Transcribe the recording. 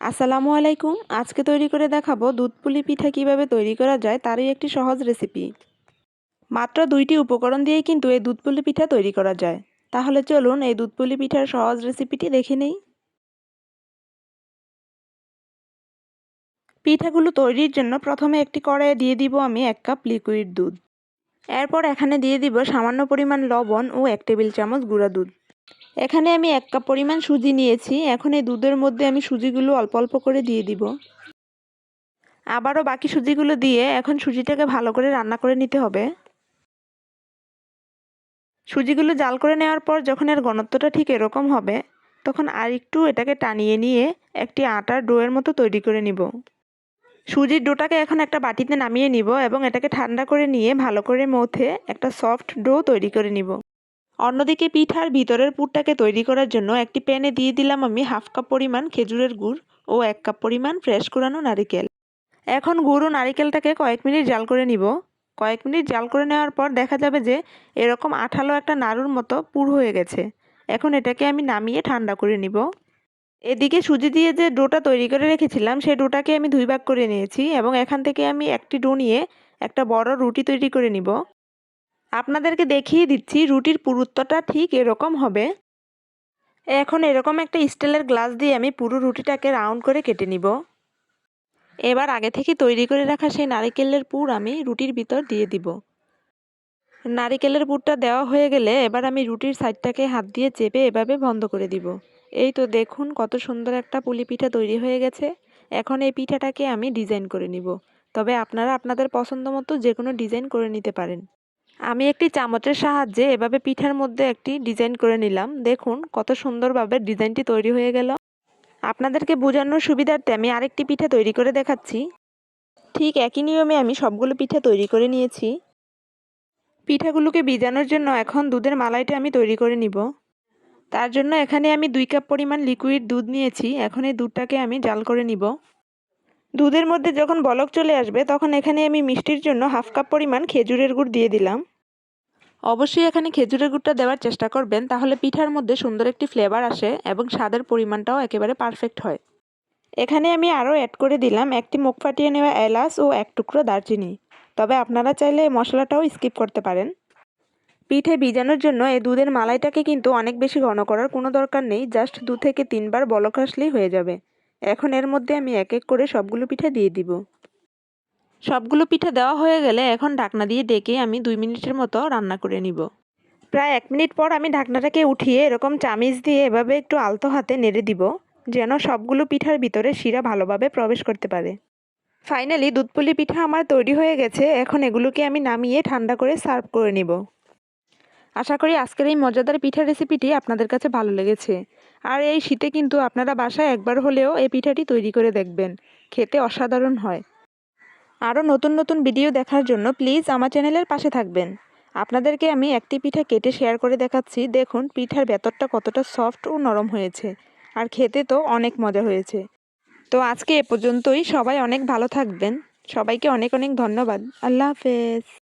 আসসালামু আলাইকুম। আজকে তৈরি করে দেখাবো দুধ পুলি পিঠা কীভাবে তৈরি করা যায় তারই একটি সহজ রেসিপি। মাত্র দুইটি উপকরণ দিয়েই কিন্তু এই দুধ পুলি পিঠা তৈরি করা যায়। তাহলে চলুন এই দুধ পুলি পিঠার সহজ রেসিপিটি দেখে নেই। পিঠাগুলো তৈরির জন্য প্রথমে একটি কড়াইয়ে দিয়ে দিব আমি এক কাপ লিকুইড দুধ। এরপর এখানে দিয়ে দিব সামান্য পরিমাণ লবণ ও এক টেবিল চামচ গুঁড়া দুধ। এখানে আমি এক কাপ পরিমাণ সুজি নিয়েছি। এখন এই দুধের মধ্যে আমি সুজিগুলো অল্প অল্প করে দিয়ে দিব। আবারও বাকি সুজিগুলো দিয়ে এখন সুজিটাকে ভালো করে রান্না করে নিতে হবে। সুজিগুলো জাল করে নেওয়ার পর যখন এর ঘনত্বটা ঠিক এরকম হবে, তখন আর একটু এটাকে টানিয়ে নিয়ে একটি আটার ডোয়ের মতো তৈরি করে নিব। সুজির ডোটাকে এখন একটা বাটিতে নামিয়ে নিব এবং এটাকে ঠান্ডা করে নিয়ে ভালো করে মথে একটা সফট ডো তৈরি করে নিব। অন্যদিকে পিঠার ভিতরের পুরটাকে তৈরি করার জন্য একটি প্যানে দিয়ে দিলাম আমি হাফ কাপ পরিমাণ খেজুরের গুড় ও এক কাপ পরিমাণ ফ্রেশ কুড়ানো নারিকেল। এখন গুড় ও নারিকেলটাকে কয়েক মিনিট জাল করে নিব। কয়েক মিনিট জাল করে নেওয়ার পর দেখা যাবে যে এরকম আঠালো একটা নাড়ুর মতো পুর হয়ে গেছে। এখন এটাকে আমি নামিয়ে ঠান্ডা করে নিব। এদিকে সুজি দিয়ে যে ডোটা তৈরি করে রেখেছিলাম সেই ডোটাকে আমি দুই ভাগ করে নিয়েছি এবং এখান থেকে আমি একটি ডো নিয়ে একটা বড় রুটি তৈরি করে নিব। আপনাদেরকে দেখিয়ে দিচ্ছি রুটির পুরুত্বটা ঠিক এরকম হবে। এখন এরকম একটা স্টিলের গ্লাস দিয়ে আমি পুরো রুটিটাকে রাউন্ড করে কেটে নিব। এবার আগে থেকে তৈরি করে রাখা সেই নারিকেলের পুর আমি রুটির ভিতর দিয়ে দিব। নারিকেলের পুরটা দেওয়া হয়ে গেলে এবার আমি রুটির সাইডটাকে হাত দিয়ে চেপে এভাবে বন্ধ করে দিব। এই তো দেখুন কত সুন্দর একটা পুলি পিঠা তৈরি হয়ে গেছে। এখন এই পিঠাটাকে আমি ডিজাইন করে নিব। তবে আপনারা আপনাদের পছন্দ মতো যে কোনো ডিজাইন করে নিতে পারেন। আমি একটি চামচের সাহায্যে এভাবে পিঠার মধ্যে একটি ডিজাইন করে নিলাম। দেখুন, কত সুন্দরভাবে ডিজাইনটি তৈরি হয়ে গেল। আপনাদেরকে বোঝানোর সুবিধার্থে আমি আরেকটি পিঠা তৈরি করে দেখাচ্ছি। ঠিক একই নিয়মে আমি সবগুলো পিঠা তৈরি করে নিয়েছি। পিঠাগুলোকে ভিজানোর জন্য এখন দুধের মালাইটা আমি তৈরি করে নিব। তার জন্য এখানে আমি দুই কাপ পরিমাণ লিকুইড দুধ নিয়েছি। এখন এই দুধটাকে আমি জাল করে নিব। দুধের মধ্যে যখন বলক চলে আসবে তখন এখানে আমি মিষ্টির জন্য হাফ কাপ পরিমাণ খেজুরের গুড় দিয়ে দিলাম। অবশ্যই এখানে খেজুরের গুড়টা দেওয়ার চেষ্টা করবেন তাহলে পিঠার মধ্যে সুন্দর একটি ফ্লেভার আসে এবং স্বাদের পরিমাণটাও একেবারে পারফেক্ট হয়। এখানে আমি আরও অ্যাড করে দিলাম একটি মুখ ফাটিয়ে নেওয়া এলাচ ও এক টুকরো দারচিনি। তবে আপনারা চাইলে মশলাটাও স্কিপ করতে পারেন। পিঠে ভিজানোর জন্য এই দুধের মালাইটাকে কিন্তু অনেক বেশি ঘন করার কোনো দরকার নেই জাস্ট দু থেকে তিনবার বলক আসলেই হয়ে যাবে। এখন এর মধ্যে আমি এক এক করে সবগুলো পিঠা দিয়ে দিব। সবগুলো পিঠা দেওয়া হয়ে গেলে এখন ঢাকনা দিয়ে ডেকে আমি দুই মিনিটের মতো রান্না করে নিব। প্রায় এক মিনিট পর আমি ঢাকনাটাকে উঠিয়ে এরকম চামিচ দিয়ে এভাবে একটু আলতো হাতে নেড়ে দিব, যেন সবগুলো পিঠার ভিতরে শিরা ভালোভাবে প্রবেশ করতে পারে। ফাইনালি দুধপুলি পিঠা আমার তৈরি হয়ে গেছে, এখন এগুলোকে আমি নামিয়ে ঠান্ডা করে সার্ভ করে নিব। আশা করি আজকের এই মজাদার পিঠা রেসিপিটি আপনাদের কাছে ভালো লেগেছে। আর এই শীতে কিন্তু আপনারা বাসায় একবার হলেও এই পিঠাটি তৈরি করে দেখবেন। খেতে অসাধারণ হয়। আরও নতুন নতুন ভিডিও দেখার জন্য প্লিজ আমার চ্যানেলের পাশে থাকবেন। আপনাদেরকে আমি একটি পিঠা কেটে শেয়ার করে দেখাচ্ছি। দেখুন, পিঠার ভেতরটা কতটা সফট ও নরম হয়েছে। আর খেতে তো অনেক মজা হয়েছে। তো আজকে এ পর্যন্তই। সবাই অনেক ভালো থাকবেন। সবাইকে অনেক অনেক ধন্যবাদ। আল্লাহ হাফেজ।